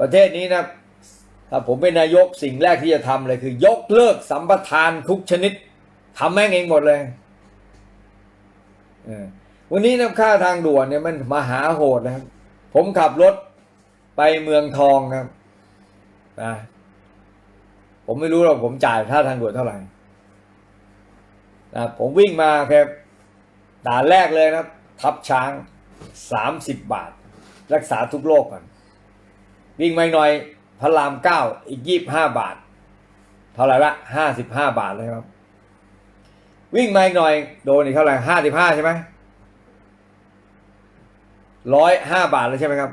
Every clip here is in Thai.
ประเทศนี้นะถ้าผมเป็นนายกสิ่งแรกที่จะทำเลยคือ ยกเลิกสัมปทานทุกชนิดทำแม่งเองหมดเลยวันนี้น้ำค่าทางด่วนเนี่ยมันมหาโหดนะครับ ผมขับรถไปเมืองทองครับนะผมไม่รู้หรอกผมจ่ายค่าทางด่วนเท่าไหร่นะผมวิ่งมาครับด่านแรกเลยนะทับช้างสามสิบบาท รักษาทุกโรคก่อน วิ่งมาอีกหน่อยพระรามเก้าอีกยี่บห้าบาท เท่าไหร่ละห้าสิบห้าบาทเลยครับ วิ่งมาอีกหน่อยโดนอีกเท่าไหร่ห้าสิบห้าใช่ไหมร้อยห้าบาทเลยใช่ไหมครับ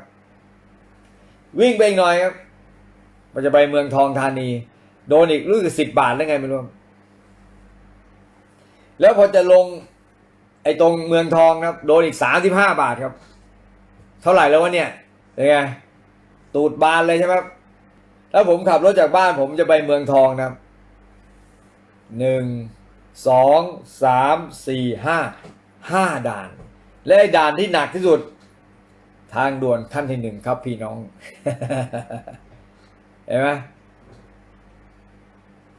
วิ่งไปอีกหน่อยครับมันจะไปเมืองทองธานี โดนอีกรู้สึกสิบบาทได้ไงไม่รู้แล้วพอจะลง ไอ้ตรงเมืองทองครับ โดนอีกสามสิบห้าบาทครับ เท่าไหร่แล้ววะเนี่ยเป็นไง ตูดบานเลยใช่ไหมครับถ้าผมขับรถจากบ้านผมจะไปเมืองทองนะครับหนึ่งสองสามสี่ห้าห้าด่าน และด่านที่หนักที่สุด ทางด่วนขั้นที่หนึ่งครับพี่น้อง เห็นไหม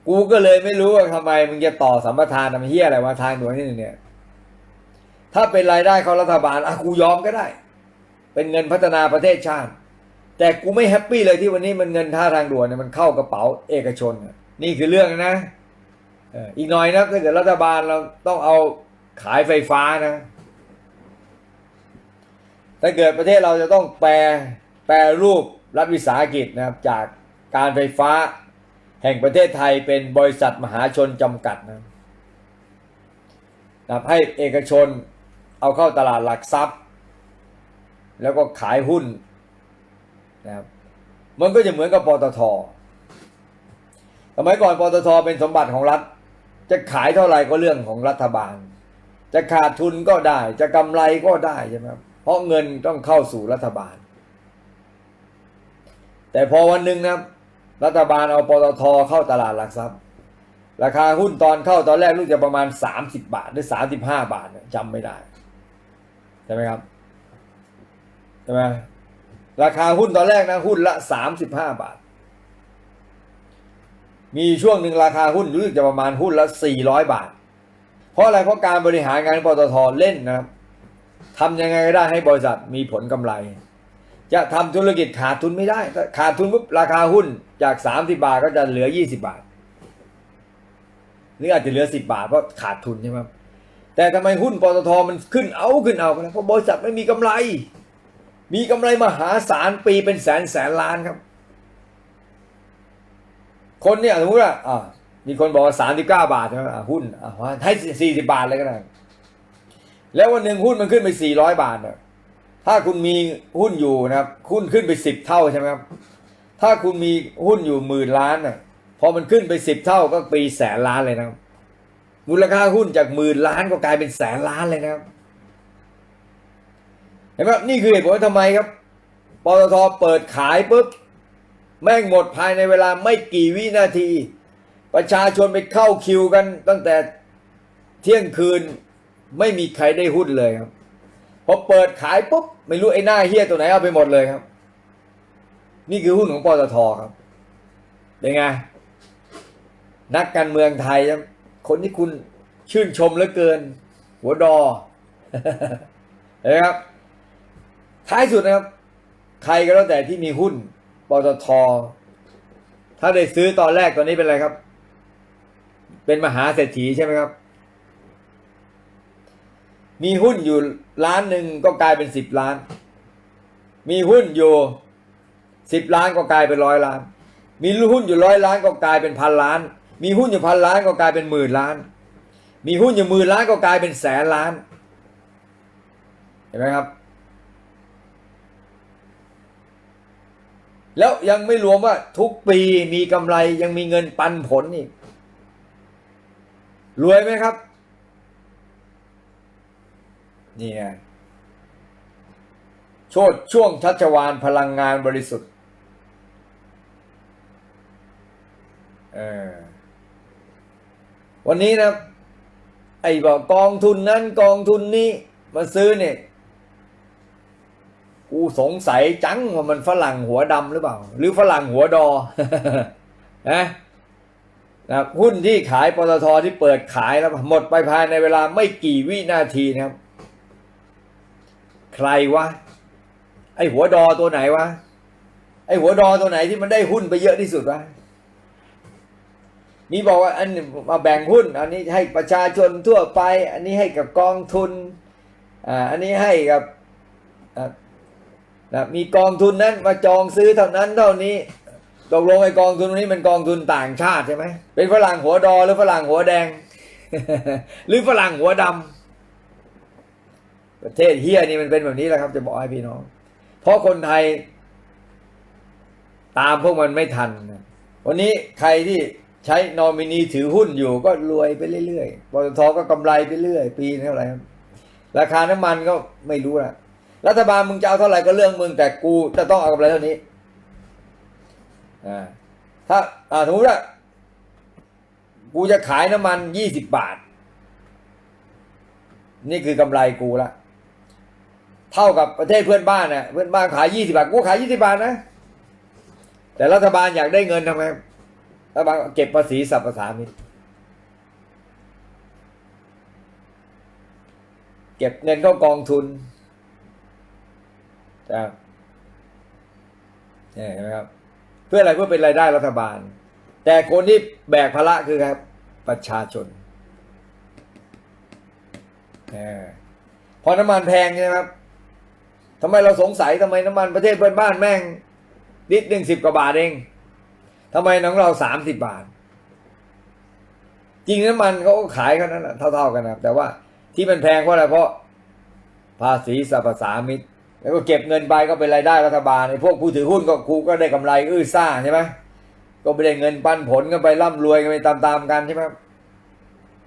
กูก็เลยไม่รู้ว่าทำไมมึงจะต่อสัมปทานทำเฮียอะไรวะทางด่วนที่หนึ่งเนี่ย ถ้าเป็นรายได้ของรัฐบาลอะกูยอมก็ได้ เป็นเงินพัฒนาประเทศชาติ แต่กูไม่แฮปปี้เลยที่วันนี้มันเงินท่าทางด่วนเนี่ยมันเข้ากระเป๋าเอกชน นี่คือเรื่องนะอีกหน่อยนะถ้าเกิดรัฐบาลเราต้องเอาขายไฟฟ้านะ ถ้าเกิดประเทศเราจะต้องแปลแปลรูปรัฐวิสาหกิจนะครับ จากการไฟฟ้าแห่งประเทศไทยเป็นบริษัทมหาชนจำกัดนะนะครับให้เอกชนเอาเข้าตลาดหลักทรัพย์ แล้วก็ขายหุ้น นะครับมันก็จะเหมือนกับปตทสมัยก่อนปตทเป็นสมบัติของรัฐ จะขายเท่าไหร่ก็เรื่องของรัฐบาล จะขาดทุนก็ได้ จะกำไรก็ได้ใช่ไหมครับเพราะเงินต้องเข้าสู่รัฐบาล แต่พอวันหนึ่งนะรัฐบาลเอาปตทเข้าตลาดหลักทรัพย์ ราคาหุ้นตอนเข้าตอนแรกรู้จะประมาณสามสิบบาทหรือสามสิบห้าบาทจำไม่ได้ใช่ไหมครับใช่ไหม ราคาหุ้นตอนแรกนะหุ้นละสามสิบห้าบาท มีช่วงหนึ่งราคาหุ้นรู้สึกจะประมาณหุ้นละสี่ร้อยบาท เพราะอะไรเพราะการบริหารงานปตทเล่นนะครับทำยังไงก็ได้ให้บริษัทมีผลกำไร จะทำธุรกิจขาดทุนไม่ได้ ขาดทุนปุ๊บราคาหุ้นจากสามสิบาทก็จะเหลือยี่สิบาท หรืออาจจะเหลือสิบาทเพราะขาดทุนใช่ไหมครับแต่ทำไมหุ้นปตทมันขึ้นเอาขึ้นเอาเพราะบริษัทไม่มีกำไร มีกำไรมหาศาลปีเป็นแสนแสนล้านครับ คนเนี่ยสมมติว่าอ่ามีคนบอกว่าสามสิบเก้าบาทใช่ไหมหุ้นให้สี่สิบาทเลยก็ได้ แล้ววันหนึ่งหุ้นมันขึ้นไปสี่ร้อยบาทถ้าคุณมีหุ้นอยู่นะครับหุ้นขึ้นไปสิบเท่าใช่ไหมครับ ถ้าคุณมีหุ้นอยู่หมื่นล้านน่ะพอมันขึ้นไปสิบเท่าก็ปีแสนล้านเลยนะครับ มูลค่าหุ้นจากหมื่นล้านก็กลายเป็นแสนล้านเลยนะครับ เห็นไหมนี่คือเหตุผลว่าทำไมครับปตทเปิดขายปุ๊บ แม่งหมดภายในเวลาไม่กี่วินาที ประชาชนไปเข้าคิวกันตั้งแต่เที่ยงคืนไม่มีใครได้หุ้นเลยครับพอเปิดขายปุ๊บ ไม่รู้ไอ้หน้าเฮี้ยตัวไหนเอาไปหมดเลยครับ นี่คือหุ้นของปตทครับเป็นไงนักการเมืองไทยครับคนที่คุณชื่นชมเหลือเกิน หัวดอเห็นไหมครับ ท้ายสุดนะครับ ใครก็แล้วแต่ที่มีหุ้นปตทถ้าได้ซื้อตอนแรกตอนนี้เป็นอะไรครับ เป็นมหาเศรษฐีใช่ไหมครับ มีหุ้นอยู่ล้านหนึ่งก็กลายเป็นสิบล้าน มีหุ้นอยู่สิบล้านก็กลายเป็นร้อยล้าน มีหุ้นอยู่ร้อยล้านก็กลายเป็นพันล้าน มีหุ้นอยู่พันล้านก็กลายเป็นหมื่นล้าน มีหุ้นอยู่หมื่นล้านก็กลายเป็นแสนล้าน เห็นไหมครับ แล้วยังไม่รวมว่าทุกปีมีกำไรยังมีเงินปันผลอีกรวยไหมครับ นี่ไงโชดช่วงชัชวานพลังงานบริสุทธิ์วันนี้นะไอ้บอกกองทุนนั้นกองทุนนี้มาซื้อเนี่ย กูสงสัยจังว่ามันฝรั่งหัวดำหรือเปล่า หรือฝรั่งหัวดอนะนะหุ้นที่ขายปตทที่เปิดขายแล้วหมดไปภายในเวลาไม่กี่วินาทีนะครับ ใครวะ ไอหัวดอตัวไหนวะ ไอหัวดอตัวไหนที่มันได้หุ้นไปเยอะที่สุดวะนี่บอกว่าอันมาแบ่งหุ้น อันนี้ให้ประชาชนทั่วไป อันนี้ให้กับกองทุน อ่า อันนี้ให้กับอ่า นะมีกองทุนนั้นมาจองซื้อเท่านั้นเท่านี้ตกลงไอ้กองทุนนี้มันกองทุนต่างชาติใช่ไหมเป็นฝรั่งหัวดอหรือฝรั่งหัวแดง หรือฝรั่งหัวดำประเทศเฮียนี่มันเป็นแบบนี้แหละครับ จะบอกให้พี่น้อง เพราะคนไทย ตามพวกมันไม่ทันวันนี้ใครที่ใช้นอมินีถือหุ้นอยู่ก็รวยไปเรื่อยๆปตทก็กำไรไปเรื่อย ปีนึงเท่าไหร่ครับราคาน้ำมันก็ไม่รู้ละ รัฐบาลมึงจะเอาเท่าไหร่ก็เรื่องมึง แต่กูจะต้องเอากำไรเท่านี้อ่าถ้าอ่าสมมติว่ากูจะขายน้ำมันยี่สิบบาท นี่คือกำไรกูละเท่ากับประเทศเพื่อนบ้านเนี่ยเพื่อนบ้านขายยี่สิบาท กูขายยี่สิบาทนะ แต่รัฐบาลอยากได้เงินทำไงรัฐบาลเก็บภาษีสรรพสามิตเก็บเงินเข้ากองทุน นะครับเห็นไหมครับ เพื่ออะไรเพื่อเป็นรายได้รัฐบาล แต่คนที่แบกภาระคือครับ ประชาชนอพอน้ำมันแพงใช่ไหมครับทำไมเราสงสัยทำไมน้ำมันประเทศเพื่อนบ้านแม่งลิตรหนึ่งสิบกว่าบาทเองทำไมน้องเราสามสิบบาท จริงน้ำมันเขาก็ขายกันนั้นเท่า ๆกันนะแต่ว่าที่มันแพงเพราะอะไรเพราะภาษีสรรพสามิต แล้วก็เก็บเงินไปก็เป็นรายได้รัฐบาลไอ้พวกผู้ถือหุ้นก็ครูก็ได้กำไรอื้อซ่าใช่ไหมก็ไม่ได้เงินปันผลกันไปร่ำรวยกันไปตามๆกันใช่ไหม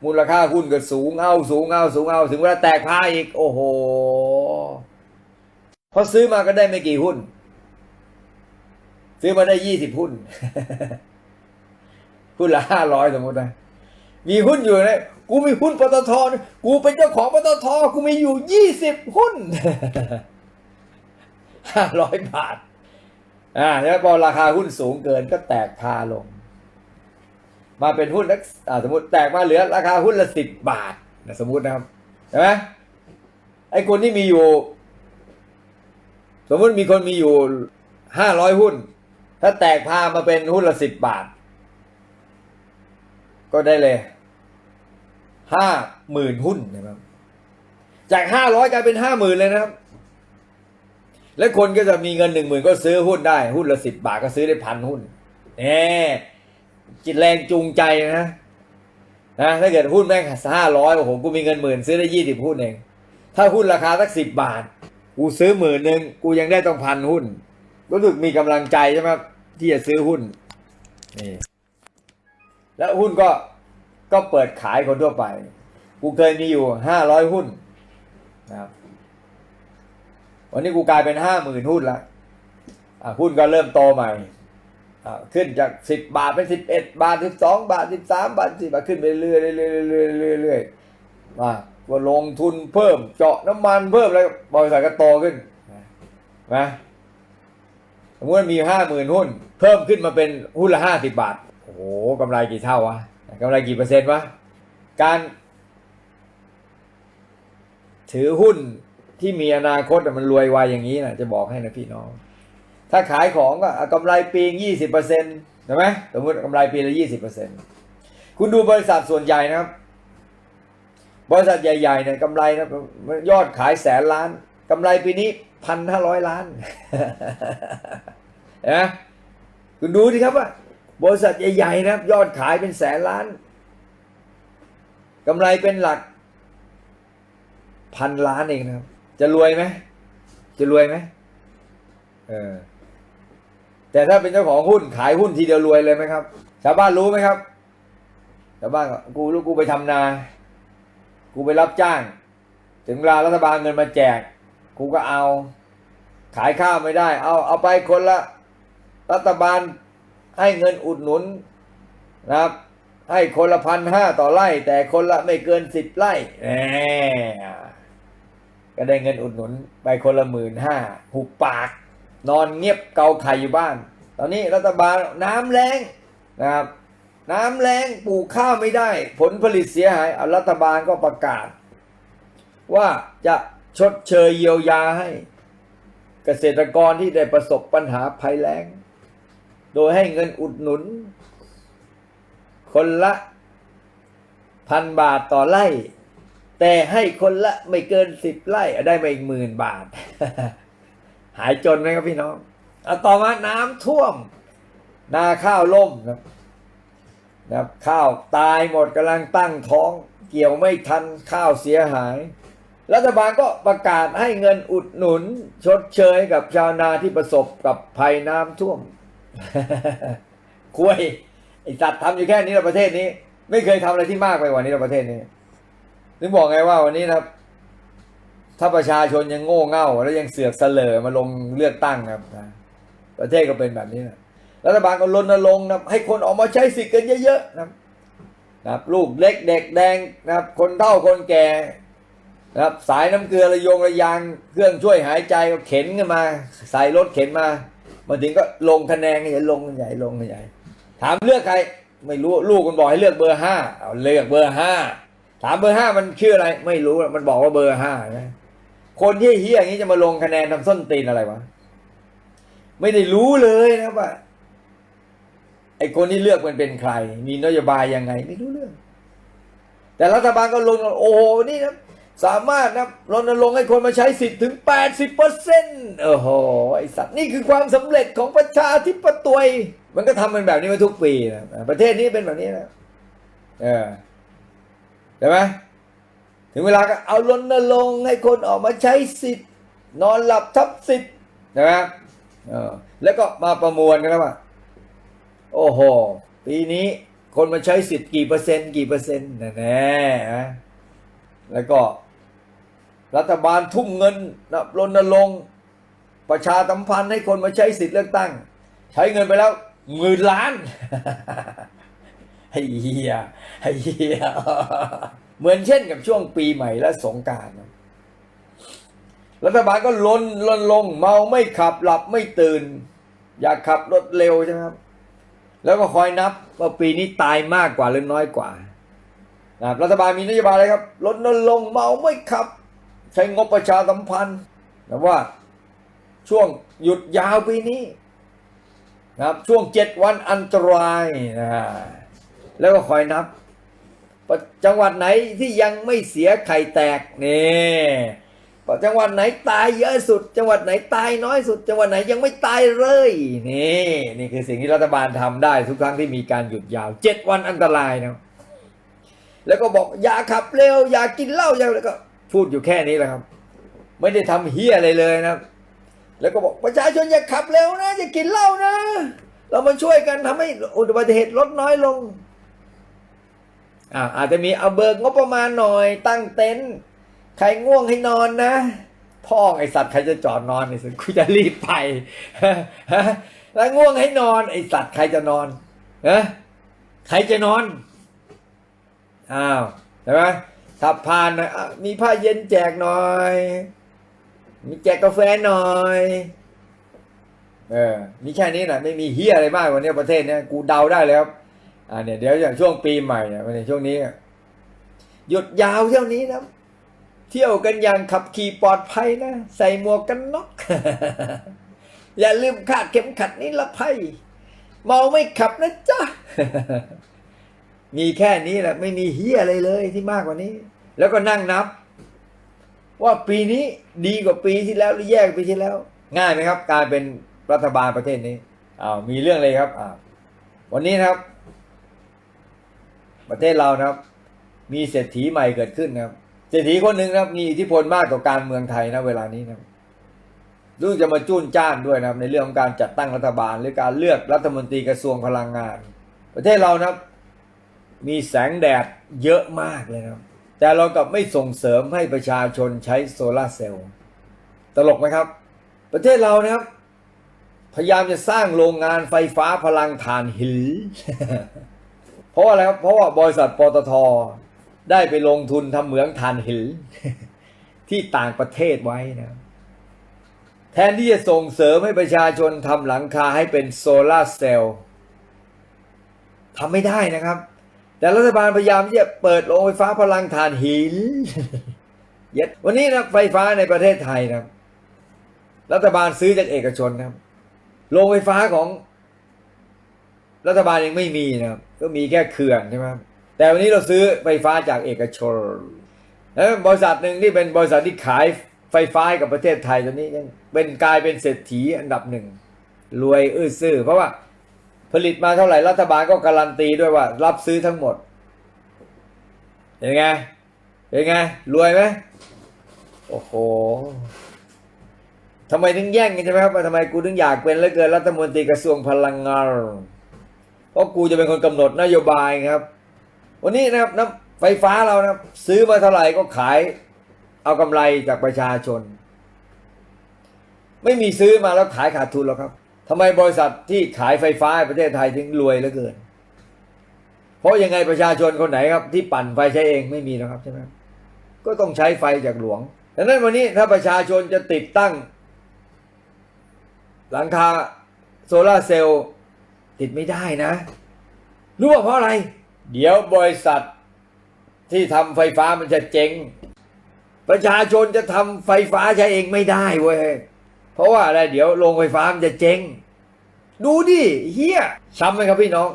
มูลค่าหุ้นก็สูงเอาสูงเอาสูงเอาถึงเวลาแตกพายอีก โอ้โหพอซื้อมาก็ได้ไม่กี่หุ้น ซื้อมาได้ยี่สิบหุ้น หุ้นละห้าร้อยสมมตินะมีหุ้นอยู่นะกูมีหุ้นปตทกูเป็นเจ้าของปตทกูมีอยู่ยี่สิบหุ้น ห้าร้อยบาท อ่าแล้วพอราคาหุ้นสูงเกินก็แตกพาลง มาเป็นหุ้นนักสมมติแตกมาเหลือ ราคาหุ้นละสิบบาทนะสมมตินะครับใช่ไหมไอ้คนที่มีอยู่ สมมติมีคนมีอยู่ห้าร้อยหุ้น ถ้าแตกพามาเป็นหุ้นละสิบบาท ก็ได้เลยห้าหมื่นหุ้นนะครับ จากห้าร้อยกลายเป็นห้าหมื่นเลยนะครับ และคนก็จะมีเงินหนึ่งหมื่นก็ซื้อหุ้นได้ หุ้นละสิบบาทก็ซื้อได้พันหุ้นแหมจิตแรงจูงใจนะนะถ้าเกิดหุ้นแม่งห้าร้อยโอ้โหกูมีเงินหมื่นซื้อได้ยี่สิบหุ้นเอง ถ้าหุ้นราคาสักสิบบาท กูซื้อหมื่นหนึ่งกูยังได้ต้องพันหุ้น รู้สึกมีกำลังใจใช่ไหมที่จะซื้อหุ้นนี่แล้วหุ้นก็ก็เปิดขายคนทั่วไป กูเคยมีอยู่ห้าร้อยหุ้นนะครับ วันนี้กูกลายเป็นห้าหมื่นหุ้นละหุ้นก็เริ่มโตใหม่ขึ้นจากสิบบาทเป็นสิบเอ็ดบาทสิบสองบาทสิบสามบาทสิบาทขึ้นไปเรื่อยเรื่อยเรื่อยเรื่อยเรื่อยมาก็ลงทุนเพิ่มเจาะน้ำมันเพิ่มแล้วบริษัทก็โตขึ้นนะสมมติมีห้าหมื่นหุ้น เพิ่มขึ้นมาเป็นหุ้นละห้าสิบบาท โอ้โหกำไรกี่เท่าวะกำไรกี่เปอร์เซ็นต์วะการถือหุ้น ที่มีอนาคตมันรวยไวอย่างนี้นะจะบอกให้นะพี่น้อง ถ้าขายของก็กำไรปียี่สิบเปอร์เซ็นต์ใช่ไหมสมมติกำไรปีละยี่สิบเปอร์เซ็นต์คุณดูบริษัทส่วนใหญ่นะครับ บริษัทใหญ่ๆเนี่ยกำไรนะยอดขายแสนล้านกำไรปีนี้พันห้าร้อยล้านนะคุณดูสิครับว่าบริษัทใหญ่ๆนะครับ ยอดขายเป็นแสนล้านกำไรเป็นหลักพันล้านเองนะครับ จะรวยไหมจะรวยไหมเออแต่ถ้าเป็นเจ้าของหุ้นขายหุ้นทีเดียวรวยเลยไหมครับ ชาวบ้านรู้ไหมครับชาวบ้านกูรู้กูไปทำนา กูไปรับจ้าง ถึงเวลารัฐบาลเงินมาแจก กูก็เอา ขายข้าวไม่ได้ เอาเอาไปคนละ รัฐบาลให้เงินอุดหนุนนะครับให้คนละพันห้าต่อไร่ แต่คนละไม่เกินสิบไร่แหม ก็ได้เงินอุดหนุนไปคนละหมื่นห้าหุบปาก นอนเงียบเกาไข่อยู่บ้าน ตอนนี้รัฐบาลน้ำแรงนะครับน้ำแรงปลูกข้าวไม่ได้ ผลผลิตเสียหายรัฐบาลก็ประกาศ ว่าจะชดเชยเยียวยาให้ เกษตรกรที่ได้ประสบปัญหาภัยแล้ง โดยให้เงินอุดหนุน คนละพันบาทต่อไร่ แต่ให้คนละไม่เกินสิบไร่ได้มาอีกหมื่นบาท หายจนไหมครับพี่น้องเอาต่อมาน้ำท่วม นาข้าวล่มครับนะครับข้าวตายหมดกำลังตั้งท้อง เกี่ยวไม่ทันข้าวเสียหาย รัฐบาลก็ประกาศให้เงินอุดหนุน ชดเชยกับชาวนาที่ประสบกับภัยน้ำท่วมคุยไอสัตว์ทำอยู่แค่นี้ในประเทศนี้ ไม่เคยทำอะไรที่มากไปกว่านี้ในประเทศนี้ ถึงบอกไงว่าวันนี้นะครับ ถ้าประชาชนยังโง่เง่า แล้วยังเสือกเสลอมาลงเลือกตั้งครับนะประเทศก็เป็นแบบนี้นะรัฐบาลก็รณรงค์นะให้คนออกมาใช้สิทธิ์กันเยอะๆนะครับนะครับลูกเล็กเด็กแดงนะครับ คนเฒ่าคนแก่นะครับ สายน้ำเกลือระยงระยางเครื่องช่วยหายใจก็เข็นกันมาใส่รถเข็นมามาถึงก็ลงคะแนนกันใหญ่ลงใหญ่ลงใหญ่ถามเลือกใคร ไม่รู้ลูกมันบอกให้เลือกเบอร์ห้าเอาเลือกเบอร์ห้า ถามเบอร์ห้ามันชื่ออะไร ไม่รู้มันบอกว่าเบอร์ห้านะคนที่เฮี้ยอย่างนี้จะมาลงคะแนนทำส้นตีนอะไรวะไม่ได้รู้เลยนะว่าไอ้คนที่เลือกมันเป็นใคร มีนโยบายยังไง ไม่รู้เรื่อง แต่รัฐบาลก็ลงโอ้โหนี่นะสามารถนะรณรงค์ให้คนมาใช้สิทธิ์ถึง 80เปอร์เซ็นต์โอ้โหไอสัตว์นี่คือความสำเร็จของประชาธิปไตยมันก็ทำมันแบบนี้มาทุกปีนะประเทศนี้เป็นแบบนี้นะเออ ใช่ไหมถึงเวลาก็เอารณรงค์ให้คนออกมาใช้สิทธิ์ นอนหลับทับสิทธิ์ใช่ไหมเออแล้วก็มาประมวลกันแล้วว่า โอ้โห ปีนี้คนมาใช้สิทธิ์กี่เปอร์เซ็นต์กี่เปอร์เซ็นต์แน่ๆนะแล้วก็รัฐบาลทุ่มเงินนะรณรงค์ประชาสัมพันธ์ให้คนมาใช้สิทธิ์เลือกตั้ง ใช้เงินไปแล้วหมื่นล้าน ไอ้เหี้ยไอ้เหี้ยเหมือนเช่นกับช่วงปีใหม่และสงกราร รัฐบาลก็ลนลนลง เมาไม่ขับหลับไม่ตื่น อยากขับรถเร็วใช่ไหมครับ แล้วก็คอยนับว่าปีนี้ตายมากกว่าหรือน้อยกว่านะรัฐบาลมีนโยบายอะไรครับลดนลงเมาไม่ขับ ใช้งบประชาสัมพันธ์นะว่าช่วงหยุดยาวปีนี้นะครับช่วงเจ็ดวันอันตรายนะ แล้วก็คอยนับ จังหวัดไหนที่ยังไม่เสียไข่แตกนี่จังหวัดไหนตายเยอะสุด จังหวัดไหนตายน้อยสุด จังหวัดไหนยังไม่ตายเลยนี่นี่คือสิ่งที่รัฐบาลทำได้ทุกครั้งที่มีการหยุดยาวเจ็ดวันอันตรายนะแล้วก็บอกอย่าขับเร็วอย่ากินเหล้าอย่าแล้วก็พูดอยู่แค่นี้แหละครับ ไม่ได้ทำเฮียอะไรเลยนะแล้วก็บอกประชาชนอย่าขับเร็วนะอย่ากินเหล้านะ เรามาช่วยกันทำให้อุบัติเหตุลดน้อยลง อาจจะมีเอาเบิกงบประมาณหน่อย ตั้งเต็นท์ใครง่วงให้นอนนะ พ่อไอสัตว์ใครจะจอดนอนไอสัตว์กูจะรีบไปแล้วง่วงให้นอน ไอสัตว์ใครจะนอนนะใครจะนอนอ้าวใช่ไหมถ้าผ่านนะมีผ้าเย็นแจกหน่อย มีแจกกาแฟหน่อยเออมีแค่นี้นะไม่มีเฮียอะไรมากกว่านี้ประเทศเนี้ยกูเดาได้แล้ว อ่าเนี่ยเดี๋ยวอย่างช่วงปีใหม่เนี่ยในช่วงนี้ หยุดยาวเที่ยวนี้นะเที่ยวกันอย่างขับขี่ปลอดภัยนะ ใส่หมวกกันน็อกอย่าลืมคาดเข็มขัดนิรภัย เมาไม่ขับนะจ๊ะ มีแค่นี้แหละไม่มีเฮียอะไรเลยที่มากกว่านี้ แล้วก็นั่งนับ ว่าปีนี้ดีกว่าปีที่แล้วหรือแย่กว่าปีที่แล้ว ง่ายไหมครับ การเป็นรัฐบาลประเทศนี้อ้าวมีเรื่องเลยครับอ้าววันนี้นะครับ ประเทศเรานะครับ มีเศรษฐีใหม่เกิดขึ้นนะครับ เศรษฐีคนหนึ่งนะครับ มีอิทธิพลมากต่อการเมืองไทยนะเวลานี้นะครับรู้จะมาจุนจ้านด้วยนะครับ ในเรื่องของการจัดตั้งรัฐบาล หรือการเลือกรัฐมนตรีกระทรวงพลังงาน ประเทศเรานะครับ มีแสงแดดเยอะมากเลยนะครับ แต่เรากลับไม่ส่งเสริมให้ประชาชนใช้โซลาเซลล์ตลกไหมครับ ประเทศเรานะครับ พยายามจะสร้างโรงงานไฟฟ้าพลังถ่านหิน เพราะอะไรครับเพราะว่าบริษัทปตทได้ไปลงทุนทำเหมืองถ่านหินที่ต่างประเทศไว้นะแทนที่จะส่งเสริมให้ประชาชนทำหลังคาให้เป็นโซลาร์เซลล์ทำไม่ได้นะครับ แต่รัฐบาลพยายามที่จะเปิดโรงไฟฟ้าพลังถ่านหินเย็ดวันนี้นะไฟฟ้าในประเทศไทยนะรับรัฐบาลซื้อจากเอกชนนะครับโรงไฟฟ้าของ รัฐบาลยังไม่มีนะครับก็มีแค่เขื่อนใช่ไหมแต่วันนี้เราซื้อไฟฟ้าจากเอกชนแล้วบริษัทหนึ่งที่เป็นบริษัทที่ขายไฟฟ้ากับประเทศไทยตอนนี้เป็นกลายเป็นเศรษฐีอันดับหนึ่งรวยอื้อซื่อ เพราะว่าผลิตมาเท่าไหร่รัฐบาลก็การันตีด้วยว่า รับซื้อทั้งหมดเป็นไงเป็นไงรวยไหมโอ้โหทำไมถึงแย่งกันใช่ไหมครับทำไมกูถึงอยากเป็นเหลือเกินรัฐมนตรีกระทรวงพลังงาน เพราะกูจะเป็นคนกำหนดนโยบายครับ วันนี้นะครับน้ำไฟฟ้าเรานะครับ ซื้อมาเท่าไหร่ก็ขาย เอากำไรจากประชาชน ไม่มีซื้อมาแล้วขายขาดทุนหรอกครับทำไมบริษัทที่ขายไฟฟ้าในประเทศไทยถึงรวยเหลือเกิน เพราะยังไงประชาชนคนไหนครับ ที่ปั่นไฟใช้เองไม่มีนะครับใช่ไหมก็ต้องใช้ไฟจากหลวงดังนั้นวันนี้ถ้าประชาชนจะติดตั้ง หลังคาโซลาเซลล์ ติดไม่ได้นะ รู้ว่าเพราะอะไร เดี๋ยวบริษัทที่ทำไฟฟ้ามันจะเจ๊ง ประชาชนจะทำไฟฟ้าใช้เองไม่ได้เว้ย เพราะว่าอะไรเดี๋ยวโรงไฟฟ้ามันจะเจ๊ง ดูดิเฮียช้ำไหมครับพี่น้อง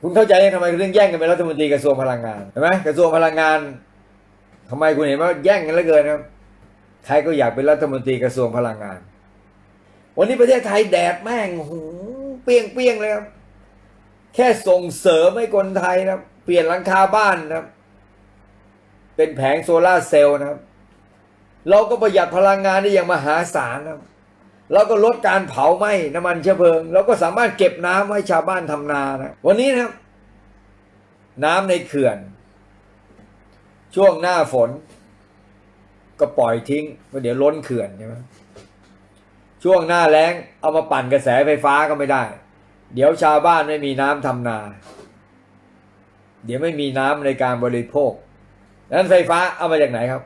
คุณเข้าใจยังทำไมเรื่องแย่งกันเป็นรัฐมนตรีกระทรวงพลังงานเห็นไหมกระทรวงพลังงานทำไมคุณเห็นว่าแย่งกันเหลือเกินครับ ใครก็อยากเป็นรัฐมนตรีกระทรวงพลังงาน วันนี้ประเทศไทยแดดแม่งหูเปี้ยงเปี้ยงเลยครับ แค่ส่งเสริมให้คนไทยนะครับเปลี่ยนหลังคาบ้านนะครับเป็นแผงโซลาร์เซลล์นะครับ เราก็ประหยัดพลังงานได้อย่างมหาศาลนะครับเราก็ลดการเผาไหม้น้ำมันเชื้อเพลิง เราก็สามารถเก็บน้ำให้ชาวบ้านทำนานะวันนี้นะครับ น้ำในเขื่อน ช่วงหน้าฝน ก็ปล่อยทิ้งเพราะเดี๋ยวล้นเขื่อนใช่ไหม ช่วงหน้าแล้งเอามาปั่นกระแสไฟฟ้าก็ไม่ได้ เดี๋ยวชาวบ้านไม่มีน้ำทำนา เดี๋ยวไม่มีน้ำในการบริโภคนั้นไฟฟ้าเอามาจากไหนครับ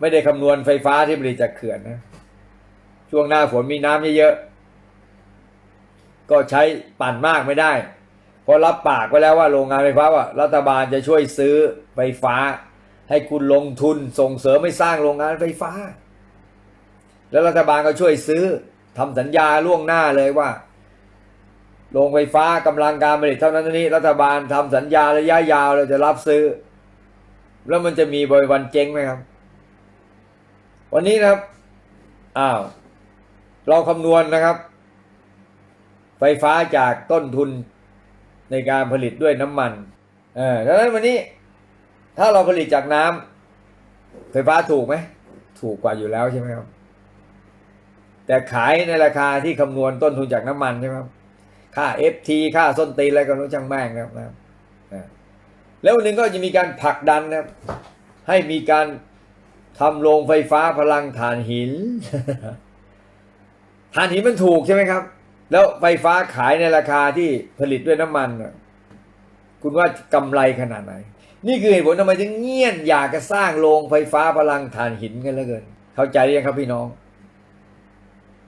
ไม่ได้คำนวณไฟฟ้าที่ผลิตจากเขื่อนนะ ช่วงหน้าฝนมีน้ำเยอะๆก็ใช้ปั่นมากไม่ได้เพราะรับปากไว้แล้วว่าโรงงานไฟฟ้าว่ารัฐบาลจะช่วยซื้อไฟฟ้า ให้คุณลงทุนส่งเสริมให้สร้างโรงงานไฟฟ้า แล้วรัฐบาลก็ช่วยซื้อทำสัญญาล่วงหน้าเลยว่าโรงไฟฟ้ากำลังการผลิตเท่านั้นนี้รัฐบาลทำสัญญาระยะยาวเราจะรับซื้อ แล้วมันจะมีบริวันเจ๊งไหมครับ วันนี้นะครับอ้าวเราคำนวณนะครับ ไฟฟ้าจากต้นทุนในการผลิตด้วยน้ำมันเออดังนั้นวันนี้ ถ้าเราผลิตจากน้ำไฟฟ้าถูกไหม ถูกกว่าอยู่แล้วใช่ไหมครับ แต่ขายในราคาที่คำนวณต้นทุนจากน้ำมันใช่ไหมครับค่า FT ค่าส้นตีนอะไรก็รู้จังแม่งนะครับนะอ่าแล้ววันหนึ่งก็จะมีการผลักดันนะครับ ให้มีการทำโรงไฟฟ้าพลังถ่านหินถ่านหินมันถูกใช่ไหมครับ แล้วไฟฟ้าขายในราคาที่ผลิตด้วยน้ำมันคุณว่ากำไรขนาดไหน นี่คือเหตุผลทำไมถึงเงียนอยากจะสร้างโรงไฟฟ้าพลังถ่านหินกันเหลือเกิน เข้าใจหรือยังครับพี่น้อง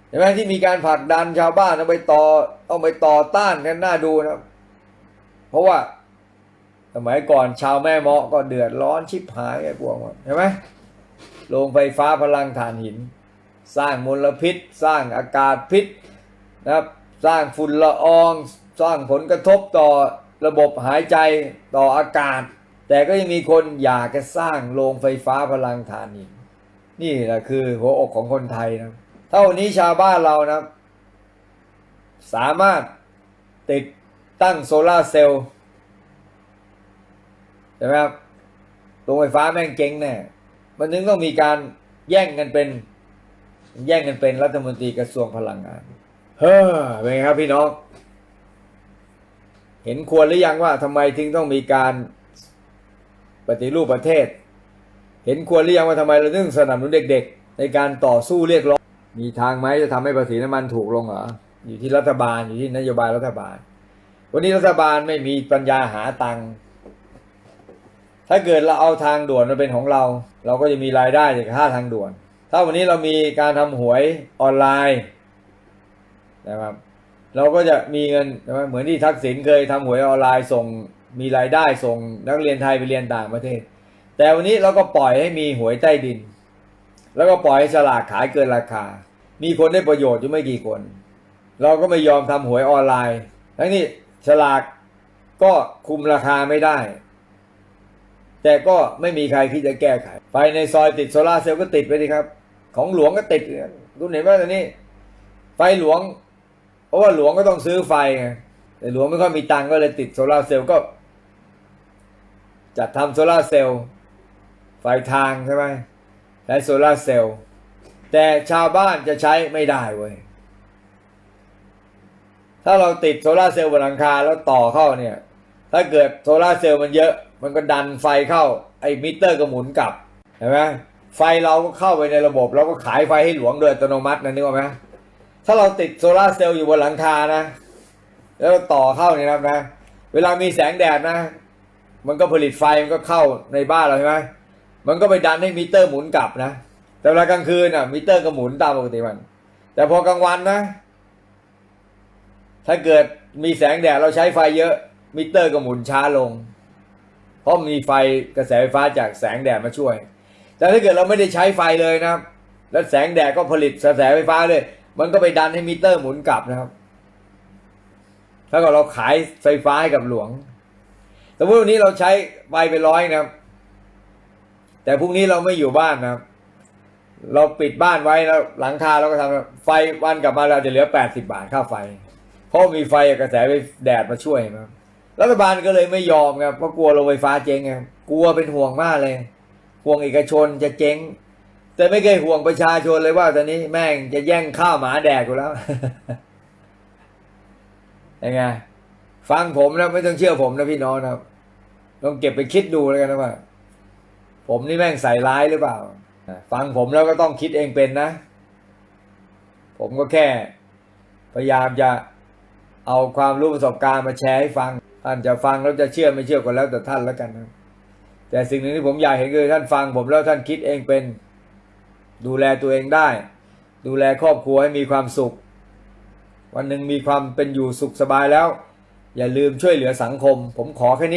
เห็นไหมที่มีการผลักดันชาวบ้านเอาไปต่อเอาไปต่อต้านกันน่าดูนะครับเพราะว่า สมัยก่อนชาวแม่เมาะก็เดือดร้อนชิบหายไอ้พวกมันเห็นไหมโรงไฟฟ้าพลังถ่านหิน สร้างมลพิษ สร้างอากาศพิษนะครับ สร้างฝุ่นละออง สร้างผลกระทบต่อระบบหายใจต่ออากาศ แต่ก็ยังมีคนอยากจะสร้างโรงไฟฟ้าพลังถ่านหิน นี่แหละคือหัวอกของคนไทยนะ ถ้านี้ชาวบ้านเรานะสามารถติดตั้งโซลาร์เซลล์ใช่ไหมครับโรงไฟฟ้าแม่งเจ๊งแน่มันถึงต้องมีการแย่งกันเป็น แย่งกันเป็นรัฐมนตรีกระทรวงพลังงาน เฮ้อเป็นไงครับพี่น้อง เห็นควรหรือยังว่าทำไมถึงต้องมีการปฏิรูปประเทศ เห็นควรหรือยังว่าทำไมเราถึงสนับสนุนเด็ก ๆ ในการต่อสู้เรียกร้อง มีทางไหมจะทำให้ภาษีน้ำมันถูกลงเหรออยู่ที่รัฐบาลอยู่ที่นโยบายรัฐบาล วันนี้รัฐบาลไม่มีปัญญาหาตังค์ถ้าเกิดเราเอาทางด่วนมาเป็นของเรา เราก็จะมีรายได้จากค่าทางด่วน ถ้าวันนี้เรามีการทำหวยออนไลน์นะครับเราก็จะมีเงินใช่ไหมเหมือนที่ทักษิณเคยทำหวยออนไลน์ส่งมีรายได้ส่งนักเรียนไทยไปเรียนต่างประเทศ แต่วันนี้เราก็ปล่อยให้มีหวยใต้ดิน แล้วก็ปล่อยให้ฉลากขายเกินราคา มีคนได้ประโยชน์อยู่ไม่กี่คน เราก็ไม่ยอมทำหวยออนไลน์ทั้งนี้ฉลากก็คุมราคาไม่ได้ แต่ก็ไม่มีใครที่จะแก้ไขไฟในซอยติดโซลาเซลล์ก็ติดไปดิครับ ของหลวงก็ติดคุณเห็นว่าตอนนี้ ไฟหลวง เพราะว่าหลวงก็ต้องซื้อไฟไงแต่หลวงไม่ค่อยมีตังก็เลยติดโซลาเซลล์ก็ จัดทำโซลาเซลล์ไฟทางใช่ไหมใช้โซลาเซลล์ แต่ชาวบ้านจะใช้ไม่ได้เว้ย ถ้าเราติดโซลาเซลล์บนหลังคาแล้วต่อเข้าเนี่ย ถ้าเกิดโซลาเซลล์มันเยอะ มันก็ดันไฟเข้า ไอ้มิเตอร์ก็หมุนกลับเห็นไหมไฟเราก็เข้าไปในระบบ เราก็ขายไฟให้หลวงโดยอัตโนมัตินะนึกออกไหมถ้าเราติดโซลาเซลล์อยู่บนหลังคานะ แล้วต่อเข้าเนี่ยนะนะ เวลามีแสงแดดนะ มันก็ผลิตไฟมันก็เข้าในบ้านเราใช่ไหมมันก็ไปดันให้มิเตอร์หมุนกลับนะ แต่เวลากลางคืนอะมิเตอร์ก็หมุนตามปกติมัน แต่พอกลางวันนะ ถ้าเกิดมีแสงแดดเราใช้ไฟเยอะ มิเตอร์ก็หมุนช้าลง เพราะมีไฟกระแสไฟฟ้าจากแสงแดดมาช่วย แต่ถ้าเกิดเราไม่ได้ใช้ไฟเลยนะครับแล้วแสงแดดก็ผลิตกระแสไฟฟ้าเลย มันก็ไปดันให้มิเตอร์หมุนกลับนะครับ ถ้าเกิดเราขายไฟฟ้าให้กับหลวงสมมติวันนี้เราใช้ไฟไปร้อยนะครับ แต่พรุ่งนี้เราไม่อยู่บ้านนะครับ เราปิดบ้านไว้แล้วหลังคาเราก็ทำไฟวันกลับมาเราจะเหลือแปดสิบาทค่าไฟ เพราะมีไฟกระแสไฟแดดมาช่วยนะครับรัฐบาลก็เลยไม่ยอมครับเพราะกลัวโรงไฟฟ้าเจ๊งครับกลัวเป็นห่วงมากเลย ห่วงเอกชนจะเจ๊ง แต่ไม่เคยห่วงประชาชนเลยว่าตอนนี้แม่งจะแย่งข้าวหมาแดกกูแล้วยังไงฟังผมนะไม่ต้องเชื่อผมนะพี่น้องครับลองเก็บไปคิดดูแล้วกันนะว่า ผมนี่แม่งใส่ร้ายหรือเปล่า ฟังผมแล้วก็ต้องคิดเองเป็นนะ ผมก็แค่พยายามจะเอาความรู้ประสบการณ์มาแชร์ให้ฟัง ท่านจะฟังแล้วจะเชื่อไม่เชื่อก็แล้วแต่ท่านแล้วกันนะแต่สิ่งหนึ่งที่ผมอยากเห็นคือท่านฟังผมแล้วท่านคิดเองเป็น ดูแลตัวเองได้ ดูแลครอบครัวให้มีความสุข วันหนึ่งมีความเป็นอยู่สุขสบายแล้ว อย่าลืมช่วยเหลือสังคม ผมขอแค่นี้